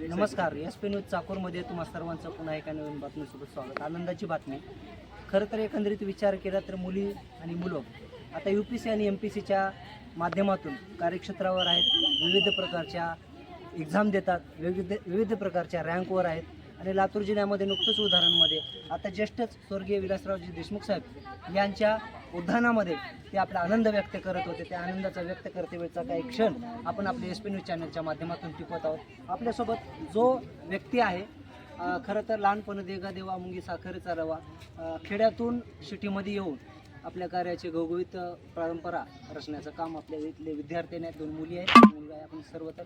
नमस्कार S P news चाकूरमध्ये तुम्हा सर्वांचं पुन्हा एका नवीन बातमीसोबत स्वागत. आनंदाची बातमी. खरं तर एकंदरीत विचार केला तर मुली आणि मुलं. आता यू पी सी आणि एम पी सीच्या माध्यमातून कार्यक्षेत्रावर आहेत विविध प्रकारच्या एक्झाम देतात विविध विविध प्रकारच्या रँकवर आहेत. आणि लातूर जिल्ह्यामध्ये नुकतंच उदाहरणमध्ये आता ज्येष्ठच स्वर्गीय विलासरावजी देशमुख साहेब यांच्या उद्यानामध्ये ते आपला आनंद व्यक्त करत होते. त्या आनंदाचा व्यक्त करते वेळचा काही क्षण आपण आपल्या एस पी न्यूज चॅनलच्या माध्यमातून टिकवत आहोत. आपल्यासोबत जो व्यक्ती आहे खरं तर लहानपणी देगा देवा मुंगी साखरेचा रवा खेड्यातून सिटीमध्ये येऊन आपल्या कार्याचे गवगवीत परंपरा रचण्याचं काम आपल्या इथले विद्यार्थ्यांनी आहेत दोन मुली आहेत. मुलगा आहे आपण सर्व तर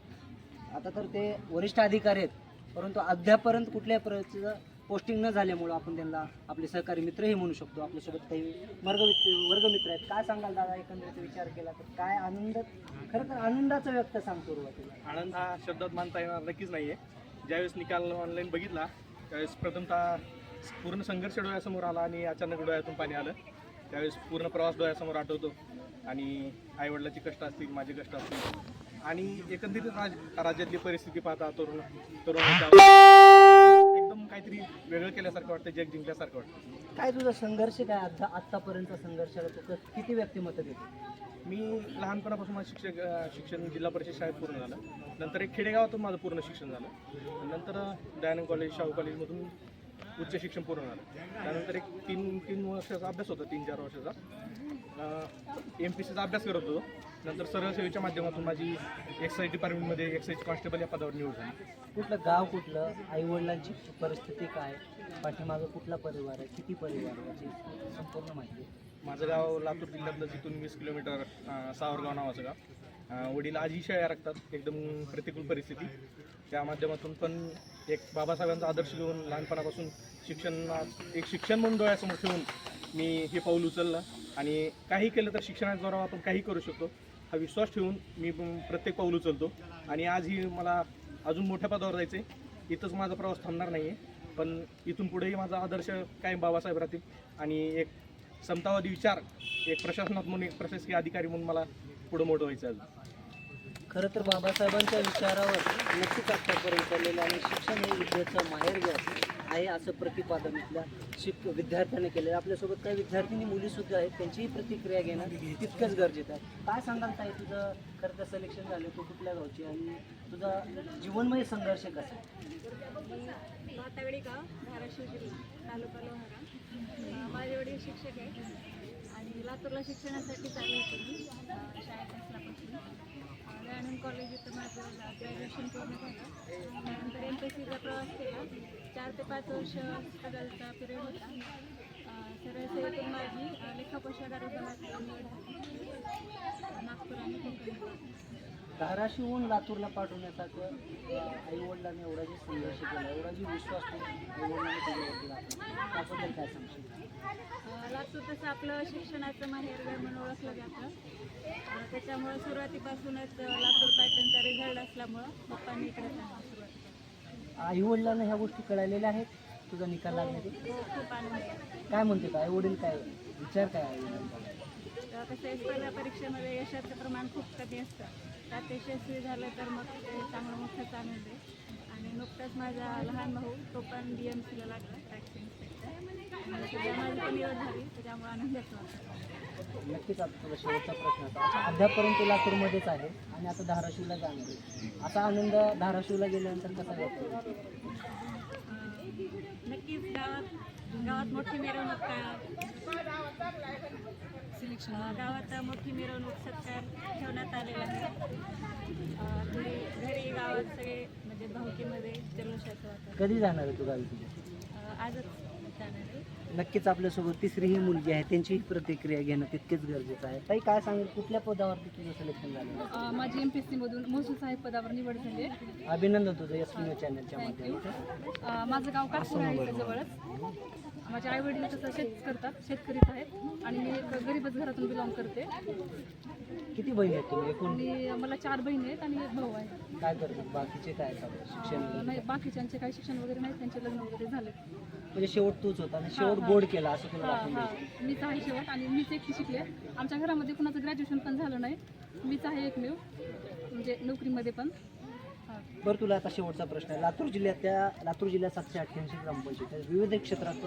आता तर ते वरिष्ठ अधिकारी आहेत परंतु अद्यापर्यंत कुठल्याही प्रकारचं पोस्टिंग न झाल्यामुळं आपण त्यांना आपले सहकारी मित्रही म्हणू शकतो. आपल्यासोबत काही वर्गमित्र वर्गमित्र आहेत. काय सांगाल दादा? एकंदरीत विचार केला तर काय आनंद खरं तर आनंदाचा व्यक्त सांग सुरुवातीला आनंद हा शब्दात मानता येणार नक्कीच नाही आहे ज्यावेळेस निकाल ऑनलाईन बघितला त्यावेळेस प्रथमतः पूर्ण संघर्ष डोळ्यासमोर आला आणि अचानक डोळ्यातून पाणी आलं. त्यावेळेस पूर्ण प्रवास डोळ्यासमोर आठवतो आणि आईवडिलाची कष्ट असतील माझी कष्ट असतील. आणि एकंदरीत राज राज्यातली परिस्थिती पाहता तरुण तरुण काहीतरी वेगळं केल्यासारखं वाटतं जग जिंकल्यासारखं वाटतं? काय तुझा संघर्ष काय आता आत्तापर्यंतचा संघर्षाला तू क- किती व्यक्तिमत्व देतो? मी लहानपणापासून माझं शिक्षक अ, शिक्षण जिल्हा परिषद शाळेत पूर्ण झालं. नंतर एक खेडेगावातून माझं पूर्ण शिक्षण झालं. नंतर दयानंद कॉलेज शाहू कॉलेजमधून उच्च शिक्षण पूर्ण झालं. त्यानंतर एक तीन तीन वर्षाचा अभ्यास होता तीन चार वर्षाचा. एम पी सीचा अभ्यास करत होतो. नंतर सरळ सेवेच्या माध्यमातून माझी एक्साईज डिपार्टमेंटमध्ये एक्साईज कॉन्स्टेबल या पदावर निवड झाली. कुठलं गाव कुठलं? आईवडिलांची परिस्थिती काय? पाठीमागं कुठला परिवार आहे? किती परिवार आहे? याची संपूर्ण माहिती. माझं गाव लातूर जिल्ह्यातलं जिथून वीस किलोमीटर अ, सावरगाव नावाचं गाव. अ, वडील आजी शाळा राखतात एकदम प्रतिकूल परिस्थिती. त्या माध्यमातून पण एक बाबासाहेबांचा आदर्श घेऊन लहानपणापासून शिक्षण एक शिक्षण म्हणून डोळ्यासमोर ठेवून मी हे पाऊल उचललं. आणि काही केलं तर शिक्षणाच्या आपण काही करू शकतो. हा विश्वास ठेवून मी प्रत्येक पाऊल उचलतो. आणि आजही मला अजून मोठ्या पदावर जायचं आहे इथंच माझा प्रवास थांबणार नाही आहे पण इथून पुढेही माझा आदर्श कायम बाबासाहेब राहतील. आणि एक समतावादी विचार एक प्रशासनात म्हणून एक प्रशासकीय अधिकारी म्हणून मला पुढं मोठं व्हायचं आहे अजून. खरं तर बाबासाहेबांच्या विचारावर नक्कीच आत्तापर्यंत चाललेलं आणि शिक्षण हे विद्येचं माहेर आहे असं प्रतिपादन इथल्या शिक विद्यार्थ्याने केलेलं आपल्यासोबत काही विद्यार्थिनी मुलीसुद्धा आहेत. त्यांचीही प्रतिक्रिया घेणं तितकंच गरजेचं आहे. काय सांगाल ताई? तुझं खरं तर सिलेक्शन झालं तू कुठल्या गावची आणि तुझा जीवनमय संघर्ष कसा आहे? गाव धाराशिव जिल्हा तालुका लोहारा. माझे वडील शिक्षक आहेत. आणि लातूरला शिक्षणासाठी चालू होते मी शाळेत असल्यापासून अं, दयानंद कॉलेज इथं माझं ग्रॅज्युएशन पूर्ण झालं. त्यानंतर एम पी सीचा प्रवास केला. चार ते पाच वर्ष स्ट्रगलचा पिरियड होता. अं, सरळ सेवेतून माझी लेखाकोषागार विभागात निवड झाली नागपूर आणि कोकण धाराशिवहून लातूरला पाठवण्यासाठी आई वडिलांनी एवढा जे संघर्ष केला. एवढा जे विश्वास त्याबद्दल काय सांगशील? लातूर तसं आपलं शिक्षणाचं माहेरघर म्हणून ओळखलं जातं. त्याच्यामुळं सुरुवातीपासूनच लातूर पॅटर्नचा रिझल्ट असल्यामुळं पप्पांनी इकडे आईवडिलांना आई वडिलांना ह्या गोष्टी कळालेल्या आहेत. तुझा निकाल लागण्याचे काय म्हणते काय वडील काय? विचार काय आई तर कसं स्पर्धा परीक्षेमध्ये यशाचं प्रमाण खूप कमी असतं. त्यात यशस्वी झालं तर मग ते चांगलं मोठं आनंद आहे आणि नुकताच माझा लहान भाऊ तो पण बी एम सीला लागला टॅक्स नक्कीच आता तुला शेवटचा प्रश्न होता. अद्यापर्यंत तू लातूरमध्येच आहे आणि आता धाराशिवला जाणार आहे. असा आनंद धाराशिवला गेल्यानंतर कसा व्यक्त नक्कीच गावात गावात मोठी मिरवणूक सिलेक्शन गावात मोठी मिरवणूक सत्कार ठेवण्यात आलेला आहे. अं, घरी घरी गावात सगळे म्हणजे भाऊकीमध्ये जल्लोषाचं वाटतं कधी जाणार आहे तू गावी तुझ्या? आजच जाणार नक्कीच आपल्यासोबत तिसरी ही मुलगी आहे. त्यांचीही प्रतिक्रिया घेणं तितकेच गरजेचं आहे. ताई काय सांगेल? कुठल्या पदावरती तुझं सिलेक्शन झालं? अ, माझी एम पी एस सीमधून महसूल साहेब पदावर निवड झाली आहे. अभिनंदन तुझं एस न्यूज चॅनलच्या माध्यमातून. अ, माझं गाव काटपूर आहे इथं जवळच. माझे आई वडील तसं शेत करतात शेतकरीच आहेत. आणि मी एक गरीबच घरातून बिलॉंग करते. किती बहीण आहेत तुम्ही एकूण? आणि मला चार बहिणी आहेत आणि एक भाऊ काय करतात? बाकीचे काय चालू आहे? शिक्षण नाही बाकीच्यांचे काही शिक्षण वगैरे नाही त्यांचे लग्न वगैरे झाले. म्हणजे शेवट तूच होता आणि शेवट हा. बोर्ड केला असं तुला हां दाखवून हां. द्यायचं. मीच आहे शेवट आणि मीच एकटी शिकले. आमच्या घरामध्ये कुणाचं ग्रॅज्युएशन पण झालं नाही. मीच आहे एकमेव म्हणजे नोकरीमध्ये पण. हां. बरं तुला आता शेवटचा प्रश्न आहे. लातूर जिल्ह्यातल्या लातूर जिल्ह्यात सातशे अठ्ठ्याऐंशी ग्रामपंचायत आहेत. विविध क्षेत्रात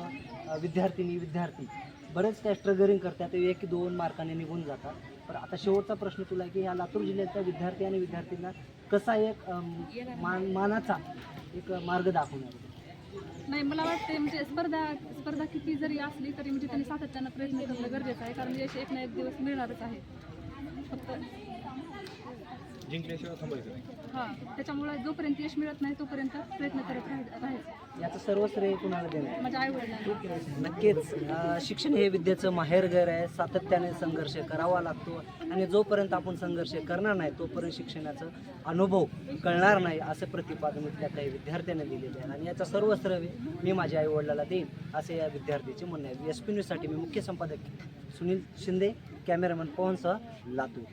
अ, विद्यार्थिनी विद्यार्थी बरेच काय स्ट्रगलिंग करतात. ते एक दोन मार्काने निघून जातात. पण आता शेवटचा प्रश्न तुला आहे की या लातूर जिल्ह्यातल्या विद्यार्थी आणि विद्यार्थ्यांना कसा एक अम, मान मानाचा एक मार्ग दाखवणार? नाही मला वाटते म्हणजे स्पर्धा स्पर्धा किती जरी असली तरी म्हणजे त्यांनी सातत्यानं प्रयत्न करणं गरजेचं आहे. कारण यश एक ना एक दिवस मिळणारच आहे. फक्त जिंकल्याशिवाय थांबायचं नाही. हां त्याच्यामुळे जोपर्यंत यश मिळत नाही तोपर्यंत प्रयत्न करत राहाय- राहायचं. याचं सर्व श्रेय कुणाला देणार? माझ्या आईवडिलांना. नक्कीच. अ, शिक्षण हे विद्येचं माहेरघर आहे. सातत्याने संघर्ष करावा लागतो आणि जोपर्यंत आपण संघर्ष करणार नाही तोपर्यंत शिक्षणाचा अनुभव कळणार नाही असं प्रतिपादन इथल्या काही विद्यार्थ्यांनी दिलेले आहे. आणि याचा सर्व श्रेय मी माझ्या आईवडिलाला देईन असे या विद्यार्थीचे म्हणणे आहे. एस पी न्यूजसाठी मी मुख्य संपादक सुनील शिंदे कॅमेरामॅन पवनसह लातूर.